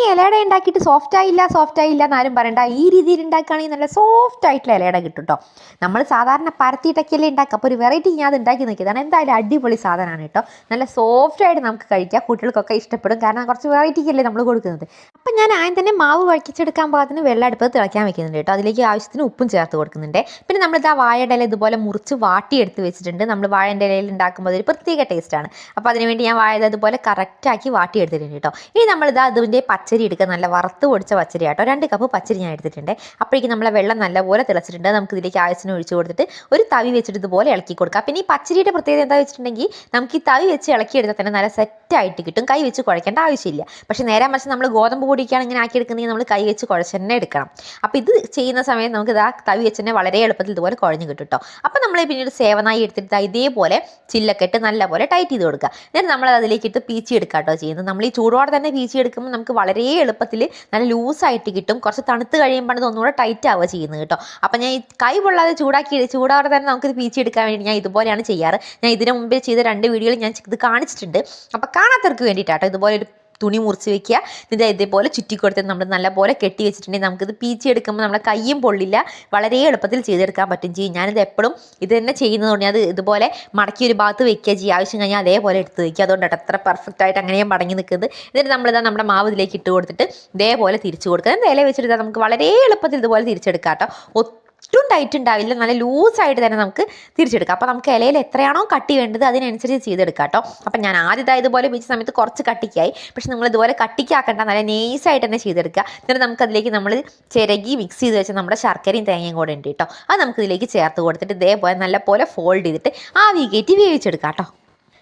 ഇനി ഇലയുടെ ഉണ്ടാക്കിയിട്ട് സോഫ്റ്റ് ആയില്ല സോഫ്റ്റ് ആയില്ല എന്നാരും പറയണ്ട. ഈ രീതിയിൽ ഉണ്ടാക്കുകയാണെങ്കിൽ നല്ല സോഫ്റ്റ് ആയിട്ടുള്ള ഇലയുടെ കിട്ടും കേട്ടോ നമ്മൾ സാധാരണ പരത്തിയിട്ടൊക്കെയല്ലേ ഉണ്ടാക്കുക. അപ്പോൾ ഒരു വെറൈറ്റി ഞാൻ അത് ഉണ്ടാക്കി നോക്കിയതാണ് എന്തായാലും അടിപൊളി സാധനമാണ് കേട്ടോ നല്ല സോഫ്റ്റ് ആയിട്ട് നമുക്ക് കഴിക്കാം. കുട്ടികൾക്കൊക്കെ ഇഷ്ടപ്പെടും. കാരണം കുറച്ച് വെറൈറ്റിക്കല്ലേ നമ്മൾ കൊടുക്കുന്നത്. അപ്പം ഞാൻ ആദ്യം തന്നെ മാവ് വഴിച്ചെടുക്കാൻ പാകത്തിന് വെള്ളം അടുപ്പത്ത് തിളയ്ക്കാൻ വെക്കുന്നുണ്ട് കേട്ടോ അതിലേക്ക് ആവശ്യത്തിന് ഉപ്പും ചേർത്ത് കൊടുക്കുന്നുണ്ട്. പിന്നെ നമ്മൾ ആ വാഴയുടെ ഇല ഇതുപോലെ മുറിച്ച് വാട്ടി എടുത്ത് വെച്ചിട്ടുണ്ട്. നമ്മൾ വാഴന്റെ ഇലയിൽ ഉണ്ടാക്കുമ്പോൾ ഒരു പ്രത്യേക ടേസ്റ്റാണ് അപ്പോൾ അതിനുവേണ്ടി ഞാൻ വാഴ ഇതുപോലെ കറക്റ്റാക്കി വാട്ടിയെടുത്തിട്ടുണ്ട് കേട്ടോ ഇനി നമ്മളിത് അതിന്റെ പച്ചരി എടുക്കുക നല്ല വറുത്ത് പൊടിച്ച പച്ചരി കേട്ടോ രണ്ട് കപ്പ് പച്ചരി ഞാൻ എടുത്തിട്ടുണ്ട്. അപ്പോഴേക്കും നമ്മളെ വെള്ളം നല്ലപോലെ തിളച്ചിട്ടുണ്ട്. നമുക്ക് ഇതിലേക്ക് ആവശ്യത്തിന് ഒഴിച്ചു കൊടുത്തിട്ട് ഒരു തവി വെച്ചിട്ട് ഇതുപോലെ ഇളക്കി കൊടുക്കുക പിന്നെ ഈ പച്ചരിയുടെ പ്രത്യേകത എന്താ വെച്ചിട്ടുണ്ടെങ്കിൽ നമുക്ക് ഈ തവി വെച്ച് ഇളക്കി എടുത്താൽ തന്നെ നല്ല സെറ്റായിട്ട് കിട്ടും. കൈ വെച്ച് കുഴക്കേണ്ട ആവശ്യമില്ല. പക്ഷേ നേരെ മറിച്ച് നമ്മൾ ഗോതമ്പ് പൊടിക്കാണ് ഇങ്ങനെ ആക്കി എടുക്കുന്നെങ്കിൽ നമ്മൾ കൈ വെച്ച് കുഴച്ച് തന്നെ എടുക്കണം. അപ്പോൾ ഇത് ചെയ്യുന്ന സമയത്ത് നമുക്ക് ഇതാ തവി വെച്ച് തന്നെ വളരെ എളുപ്പത്തിൽ ഇതുപോലെ കുഴഞ്ഞു കിട്ടും കേട്ടോ അപ്പോൾ നമ്മൾ പിന്നീട് സേവനായി എടുത്തിട്ട് ഇതേപോലെ ചില്ലക്കെട്ട് നല്ലപോലെ ടൈറ്റ് ചെയ്ത് കൊടുക്കുക. എന്നിട്ട് നമ്മൾ അതിലേക്ക് ഇട്ട് പീച്ചി എടുക്കുക കേട്ടോ ചെയ്യുന്നത്. നമ്മൾ ഈ ചൂടോടെ തന്നെ പീച്ചി എടുക്കുമ്പോൾ നമുക്ക് വളരെ എളുപ്പത്തിൽ നല്ല ലൂസായിട്ട് കിട്ടും. കുറച്ച് തണുത്ത് കഴിയുമ്പോൾ ഇത് ഒന്നുകൂടെ ടൈറ്റ് ആവുക ചെയ്യുന്നത് കേട്ടോ. അപ്പം ഞാൻ കൈ പൊള്ളാതെ ചൂടാക്കി ചൂടാവാതെ തന്നെ നമുക്കിത് പീച്ചെടുക്കാൻ വേണ്ടി ഞാൻ ഇതുപോലെയാണ് ചെയ്യാറ്. ഞാൻ ഇതിനു മുമ്പേ ചെയ്ത രണ്ട് വീഡിയോയിൽ ഞാൻ ഇത് കാണിച്ചിട്ടുണ്ട്. അപ്പം കാണാത്തവർക്ക് വേണ്ടിയിട്ടാട്ടോ ഇതുപോലെ ഒരു തുണി മുറിച്ച് വെക്കുക. എന്നിട്ട് ഇതേപോലെ ചുറ്റി കൊടുത്ത് നമ്മൾ നല്ലപോലെ കെട്ടി വെച്ചിട്ടുണ്ടെങ്കിൽ നമുക്കിത് പീച്ചി എടുക്കുമ്പോൾ നമ്മുടെ കയ്യും പൊള്ളില്ല. വളരെ എളുപ്പത്തിൽ ചെയ്തെടുക്കാൻ പറ്റും ചെയ്യും. ഞാനിത് എപ്പോഴും ഇത് തന്നെ ചെയ്യുന്നതുകൊണ്ട് അത് ഇതുപോലെ മടക്കി ഒരു ഭാഗത്ത് വെക്കുക ചെയ്യുക ആവശ്യം കഴിഞ്ഞാൽ അതേപോലെ എടുത്ത് വെക്കുക. അതുകൊണ്ടാണ് അത്ര പെർഫെക്റ്റ് ആയിട്ട് അങ്ങനെ ഞാൻ മടങ്ങി നിൽക്കുന്നത്. എന്നിട്ട് നമ്മളിതാ നമ്മുടെ മാവ് ഇതിലേക്ക് ഇട്ട് കൊടുത്തിട്ട് ഇതേപോലെ തിരിച്ചു കൊടുക്കുക. ഇല വെച്ചിട്ട് നമുക്ക് വളരെ എളുപ്പത്തിൽ ഇതുപോലെ തിരിച്ചെടുക്കാം കേട്ടോ. ഒട്ടും ടൈറ്റ് ഉണ്ടാവില്ല. നല്ല ലൂസായിട്ട് തന്നെ നമുക്ക് തിരിച്ചെടുക്കാം. അപ്പോൾ നമുക്ക് ഇലയിൽ എത്രയാണോ കട്ടി വേണ്ടത് അതിനനുസരിച്ച് ചെയ്തെടുക്കാം കേട്ടോ. അപ്പം ഞാൻ ആദ്യത്തെ ഇതുപോലെ വെച്ച സമയത്ത് കുറച്ച് കട്ടിക്കായി. പക്ഷെ നമ്മൾ ഇതുപോലെ കട്ടിക്കാക്കണ്ട. നല്ല നൈസായിട്ട് തന്നെ ചെയ്തെടുക്കുക. എന്നിട്ട് നമുക്ക് അതിലേക്ക് നമ്മൾ ചിരകി മിക്സ് ചെയ്ത് വെച്ച നമ്മുടെ ശർക്കരയും തേങ്ങയും കൂടെ ഉണ്ട് കേട്ടോ. അത് നമുക്ക് ഇതിലേക്ക് ചേർത്ത് കൊടുത്തിട്ട് ഇതേപോലെ നല്ലപോലെ ഫോൾഡ് ചെയ്തിട്ട് ആവി കയറ്റി വേവിച്ചെടുക്കാം കേട്ടോ.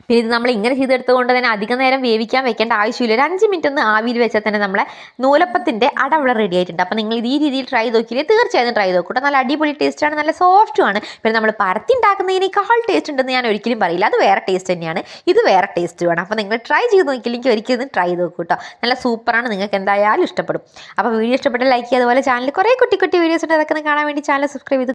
പിന്നെ ഇത് നമ്മൾ ഇങ്ങനെ ചെയ്തെടുത്തുകൊണ്ട് തന്നെ അധികം നേരം വേവിക്കാൻ വെക്കേണ്ട ആവശ്യമില്ല. ഒരു അഞ്ച് മിനിറ്റ് ഒന്ന് ആവിയിൽ വെച്ചാൽ തന്നെ നമ്മളെ നൂലപ്പത്തിന്റെ അട ഇവിടെ റെഡി ആയിട്ടുണ്ട്. അപ്പോൾ നിങ്ങൾ ഈ രീതിയിൽ ട്രൈ നോക്കിയില്ലേ തീർച്ചയായും ട്രൈ നോക്കൂട്ടോ നല്ല അടിപൊളി ടേസ്റ്റാണ് നല്ല സോഫ്റ്റുമാണ് പിന്നെ നമ്മൾ പരത്തി ഉണ്ടാക്കുന്നതിനേക്കാൾ ടേസ്റ്റ് ഉണ്ടെന്ന് ഞാൻ ഒരിക്കലും പറയില്ല. അത് വേറെ ടേസ്റ്റ് തന്നെയാണ്. ഇത് വേറെ ടേസ്റ്റ് വേണം അപ്പോൾ നിങ്ങൾ ട്രൈ ചെയ്ത് നോക്കിയില്ലെങ്കിൽ ഒരിക്കലും ട്രൈ നോക്കൂട്ടോ നല്ല സൂപ്പറാണ് നിങ്ങൾക്ക് എന്തായാലും ഇഷ്ടപ്പെടും. അപ്പോൾ വീഡിയോ ഇഷ്ടപ്പെട്ട ലൈക്ക് ചെയ്യുക. അതുപോലെ ചാനൽ കുറേ കുട്ടി കുട്ടി വീഡിയോസ് ഉണ്ട്. അതൊക്കെ കാണാൻ വേണ്ടി ചാനൽ സബ്സ്ക്രൈബ് ചെയ്ത്